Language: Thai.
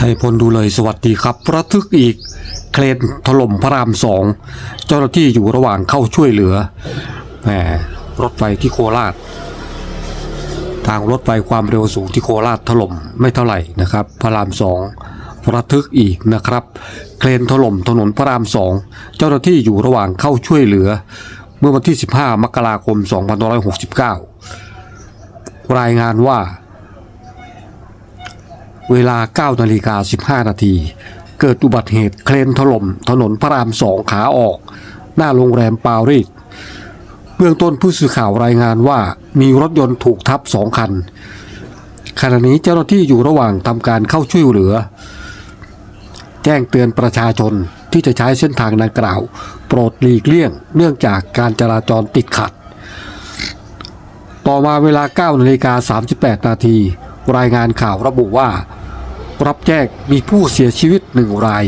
ไทยพลดูเลยสวัสดีครับระทึกอีก เครนถล่มพระรามสองเจ้าหน้าที่อยู่ระหว่างเข้าช่วยเหลือแหมรถไฟที่โคราช ทางรถไฟความเร็วสูงที่โคราชถล่มไม่เท่าไหร่นะครับ พระรามสองระทึกอีกนะครับ เครนถล่มถนนพระรามสองเจ้าหน้าที่อยู่ระหว่างเข้าช่วยเหลือ เมื่อวันที่ 15 มกราคม 2569 รายงานว่า เวลา9นาฬิกา15 นาที เกิดอุบัติเหตุเครนถล่ม ถนนพระรามสองขาออก หน้าโรงแรมปารีสเบื้องต้นผู้สื่อข่าวรายงานว่ามีรถยนต์ถูกทับสองคัน ขณะนี้เจ้าหน้าที่อยู่ระหว่างทำการเข้าช่วยเหลือ แจ้งเตือนประชาชนที่จะใช้เส้นทางดังกล่าว โปรดหลีกเลี่ยง เนื่องจากการจราจรติดขัด ต่อมาเวลา9นาฬิกา38 นาที รายงานข่าวระบุว่า รับแจ้งมีผู้เสียชีวิตหนึ่งราย